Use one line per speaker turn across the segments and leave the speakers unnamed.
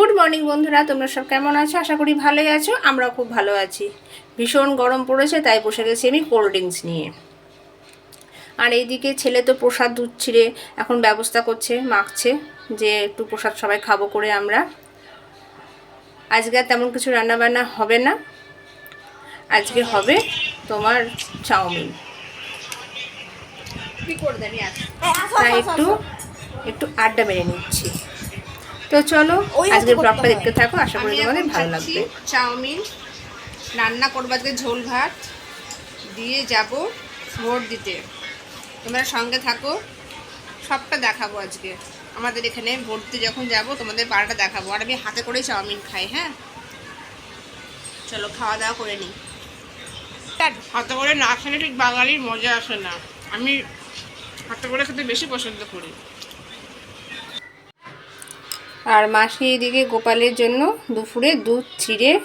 Good morning বন্ধুরা তোমরা সব কেমন আছো? আশা করি ভালোই আছো আমরাও খুব ভালো আছি। ভীষণ গরম পড়েছে তাই বসে গেছি আমি কোল্ড ড্রিঙ্কস নিয়ে। আর এইদিকে ছেলে তো প্রসাদ দুধ ছিঁড়ে এখন ব্যবস্থা করছে মাখছে যে একটু প্রসাদ সবাই খাব করে আমরা। আজকে আর তেমন কিছু রান্নাবান্না হবে না। আজকে হবে তোমার চাউমিন। তাই একটু একটু আড্ডা মেরে নিচ্ছি। তো চলো আজকের ব্লগটা দেখতে থাকো আশা করি তোমাদের ভালো লাগবে। চাউমিন রান্না করব আজকে ঝোল ভাত দিয়ে যাব ভোট দিতে। তোমরা সঙ্গে থাকো সবটা দেখাবো আজকে। আমাদের এখানে ভোট দিতে যখন যাব তোমাদের পাড়াটা দেখাবো। আর আমি হাতে করেই চাউমিন খাই হ্যাঁ? চলো খাওয়া দাওয়া করে নিই।
হাতে করে না খেলে ঠিক বাঙালির মজা আসে না। আমি হাতে করে খেতে বেশি পছন্দ করি।
আর মাসি এদিকে গোপালের জন্য দুপুরে দুধ চিড়ে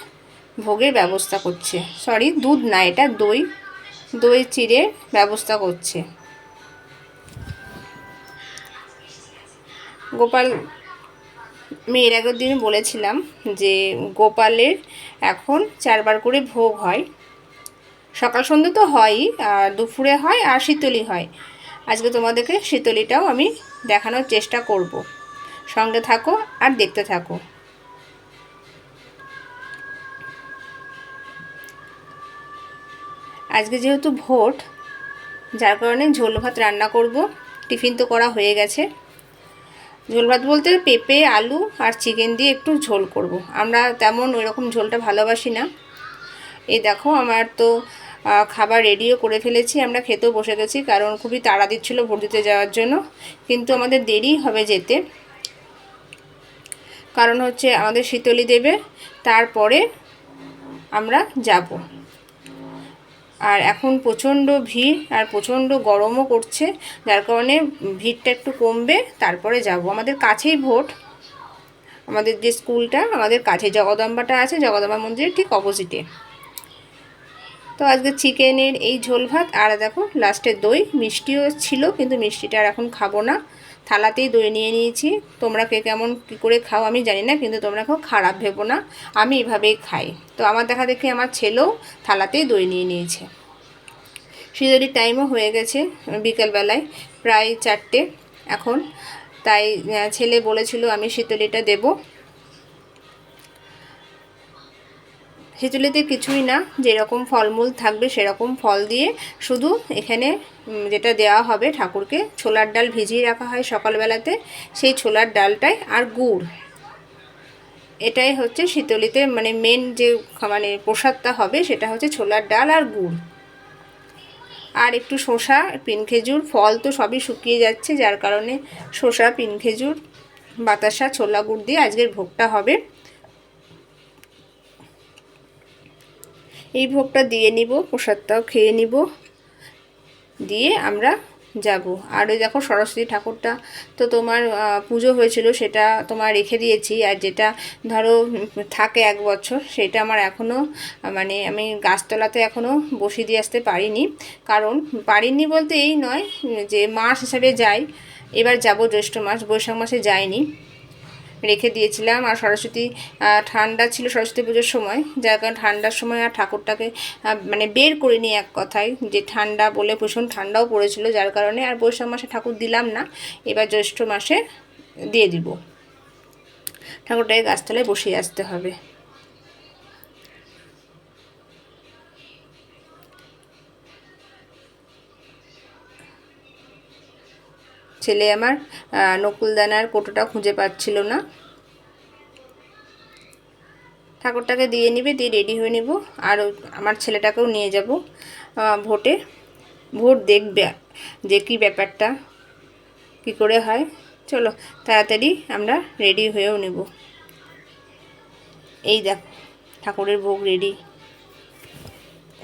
ভোগের ব্যবস্থা করছে। সরি দুধ না, এটা দই। দই চিড়ে ব্যবস্থা করছে। গোপাল আমি এর আগের দিন বলেছিলাম যে গোপালের এখন চারবার করে ভোগ হয়। সকাল সন্ধ্যে তো হয়ই, আর দুপুরে হয়, আর শীতলি হয়। আজকে তোমাদেরকে শীতলিটাও আমি দেখানোর চেষ্টা করব। সঙ্গে থাকো আর দেখতে থাকো। আজকে যেহেতু ভোট, যার কারণে ঝোল ভাত রান্না করব। টিফিন তো করা হয়ে গেছে। ঝোল ভাত বলতে পেঁপে, আলু আর চিকেন দিয়ে একটু ঝোল করব। আমরা তেমন ওই রকম ঝোলটা ভালোবাসি না। এই দেখো আমার তো খাবার রেডিও করে ফেলেছি। আমরা খেতেও বসে গেছি, কারণ খুবই তাড়া দিচ্ছিল ভোট দিতে যাওয়ার জন্য। কিন্তু আমাদের দেরি হবে যেতে। কারণ হচ্ছে আমাদের শীতলি দেবে, তারপরে আমরা যাব। আর এখন প্রচণ্ড ভিড় আর প্রচণ্ড গরমও করছে, যার কারণে ভিড়টা একটু কমবে, তারপরে যাব। আমাদের কাছেই ভোট। আমাদের যে স্কুলটা, আমাদের কাছে জগদম্বাটা আছে, জগদম্বা মন্দিরের ঠিক অপোজিটে। তো আজকে চিকেনের এই ঝোল ভাত, আর দেখো লাস্টে দই, মিষ্টিও ছিল, কিন্তু মিষ্টিটা আর এখন খাব না। থালাতেই দই নিয়ে নিয়েছি। তোমরা কে কেমন কী করে খাও আমি জানি না, কিন্তু তোমরা কেউ খারাপ ভেবো না। আমি এভাবেই খাই। তো আমার দেখা দেখি আমার ছেলেও থালাতেই দই নিয়ে নিয়েছে। শীতলির টাইমও হয়ে গেছে বিকেলবেলায়, প্রায় চারটে এখন। তাই ছেলে বলেছিল আমি শীতলিটা দেবো। খিচুড়িতে কিছুই না, যেরকম ফলমূল থাকবে সেরকম ফল দিয়ে শুধু এখানে যেটা দেওয়া হবে ঠাকুরকে, ছোলার ডাল ভিজিয়ে রাখা হয় সকালবেলাতে, সেই ছোলার ডালটাই আর গুড়। এটাই হচ্ছে শীতলিতে মানে মেন যে মানে প্রসাদটা হবে সেটা হচ্ছে ছোলার ডাল আর গুড়। আর একটু শসা, পিন খেজুর, ফল তো সবই শুকিয়ে যাচ্ছে, যার কারণে শসা, পিন খেজুর, বাতাসা, ছোলা গুড় দিয়ে আজকের ভোগটা হবে। এই ভোগটা দিয়ে নিব, প্রসাদটাও খেয়ে নিব। দিয়ে আমরা যাব। আর ওই দেখো সরস্বতী ঠাকুরটা তো তোমার পুজো হয়েছিল সেটা তোমার রেখে দিয়েছি। আর যেটা ধরো থাকে এক বছর, সেটা আমার এখনও মানে আমি গাছতলাতে এখনও বসিয়ে দিয়ে আসতে পারিনি। কারণ পারিনি বলতে এই নয় যে মাস হিসাবে যাই। এবার যাব জ্যৈষ্ঠ মাস, বৈশাখ মাসে যায়নি রেখে দিয়েছিলাম আর সরস্বতী ঠান্ডা ছিল সরস্বতী পুজোর সময়। যার কারণে ঠান্ডার সময় আর ঠাকুরটাকে মানে বের করিনি এক কথায়। যে ঠান্ডা বলে ভীষণ ঠান্ডাও পড়েছিল, যার কারণে আর বৈশাখ মাসে ঠাকুর দিলাম না। এবার জ্যৈষ্ঠ মাসে দিয়ে দিব। ঠাকুরটাকে গাছতলায় বসিয়ে আসতে হবে। ছেলে আমার নকুলদানার কোটোটা খুঁজে পাচ্ছিল না। ঠাকুরটাকে দিয়ে নিবে, দিয়ে রেডি হয়ে নিব, আর আমার ছেলেটাকেও নিয়ে যাব ভোটে। ভোট দেখবে যে কী ব্যাপারটা, কি করে হয়। চলো, তাড়াতাড়ি আমরা রেডি হয়েও নেব। এই দেখ, ঠাকুরের ভোগ রেডি।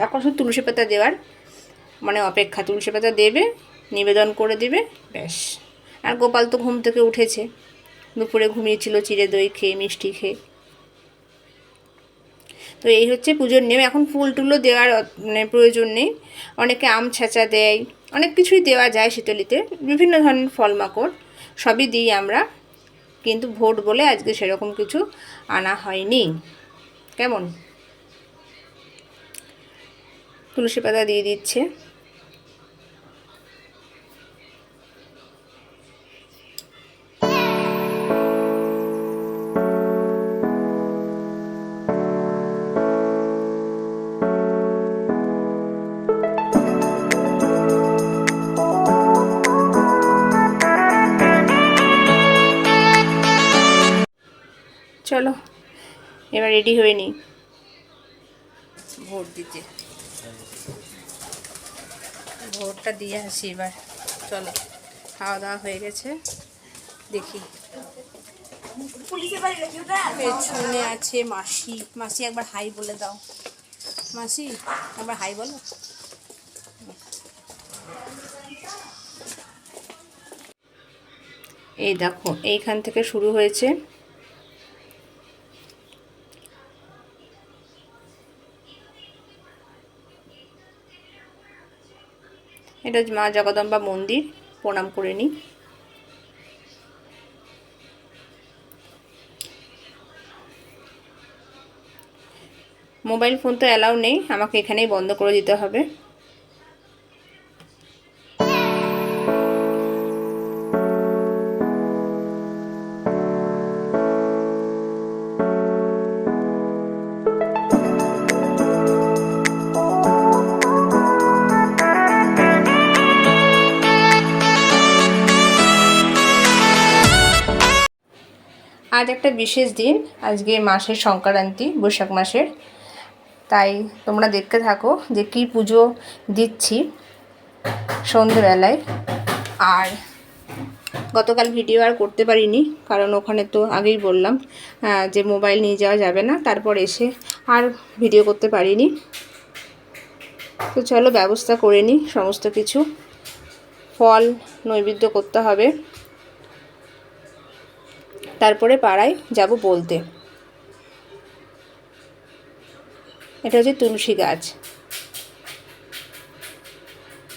এখন শুধু তুলসী পাতা দেওয়ার মানে অপেক্ষা। তুলসী পাতা দেবে নিবেদন করে দিবে? ব্যাস। আর গোপাল তো ঘুম থেকে উঠেছে। দুপুরে ঘুমিয়েছিল চিড়ে দই খেয়ে, মিষ্টি খেয়ে। তো এই হচ্ছে পুজোর নিয়ম। এখন ফুল টুলও দেওয়ার মানে প্রয়োজন নেই। অনেকে আম ছাঁচা দেয়, অনেক কিছুই দেওয়া যায় শীতলিতে। বিভিন্ন ধরনের ফল মাকড় সবই দিই আমরা। কিন্তু ভোট বলে আজকে সেরকম কিছু আনা হয়নি। কেমন? তুলসী পাতা দিয়ে দিচ্ছে। এবার রেডি হয়ে নিই। ভোট দিতে। ভোটটা দিয়ে আসি এবার। চলো খাওয়া দাওয়া হয়ে গেছে। দেখি। পেছনে আছে মাসি। মাসি একবার হাই বলে দাও। মাসি একবার হাই বলো। এই দেখো এইখান থেকে শুরু হয়েছে। এটা মা জগদম্বা মন্দির, প্রণাম করে নিই। মোবাইল ফোন তো অ্যালাউ নেই, আমাকে এখানেই বন্ধ করে দিতে হবে। আজ একটা বিশেষ দিন, আজকে মাসের সংক্রান্তি, বৈশাখ মাসের। তাই তোমরা দেখতে থাকো যে কী পুজো দিচ্ছি সন্ধেবেলায়। আর গতকাল ভিডিও আর করতে পারিনি, কারণ ওখানে তো আগেই বললাম যে মোবাইল নিয়ে যাওয়া যাবে না, তারপর এসে আর ভিডিও করতে পারিনি। তো চলো ব্যবস্থা করে নিই, সমস্ত কিছু। ফল নৈবেদ্য করতে হবে। তারপরে পাড়ায় যাব বলতে। এটা হচ্ছে তুলসী গাছ।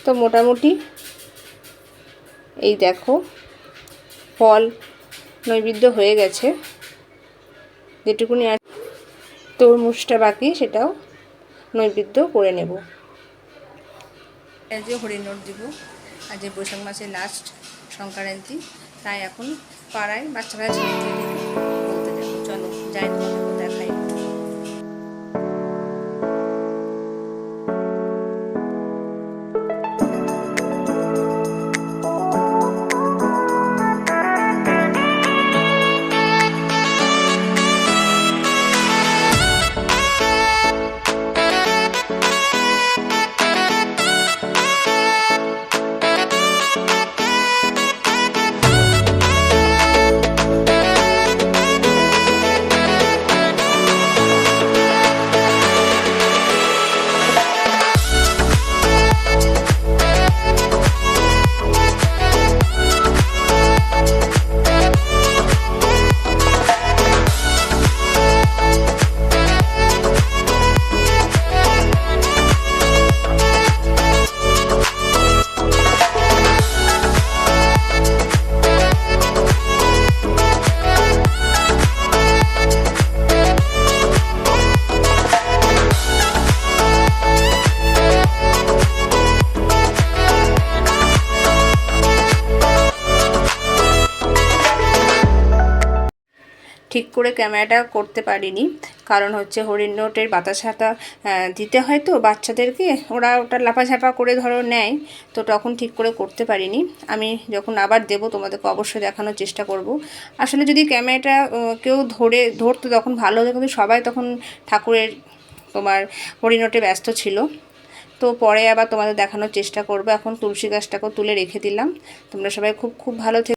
তো মোটামুটি এই দেখো, ফল নৈবেদ্য হয়ে গেছে। যেটুকুনি আর তরমুজটা বাকি, সেটাও নৈবেদ্য করে নেব। যে হরিণর দিব। আজ বৈশাখ মাসের লাস্ট সংক্রান্তি। তাই এখন পাড়ায় বাচ্চারা বলতে দেখো চলো যাই তোমাদেরকে দেখাই। ঠিক করে ক্যামেরাটা করতে পারিনি। কারণ হচ্ছে হরিণটের বাতাসাটা দিতে হয় তো বাচ্চাদেরকে। ওরা ওটা লাফাঝাপা করে ধরো নেয়, তো তখন ঠিক করে করতে পারিনি। আমি যখন আবার দেব, তোমাদেরকে অবশ্যই দেখানোর চেষ্টা করব। আসলে যদি ক্যামেরাটা কেউ ধরে, ধরতো তখন ভালো হতো। কিন্তু সবাই তখন ঠাকুরের, তোমার হরিণটে ব্যস্ত ছিল। তো পরে আবার তোমাদের দেখানোর চেষ্টা করব। এখন তুলসী গাছটাকেও তুলে রেখে দিলাম। তোমরা সবাই খুব খুব ভালো থেকে।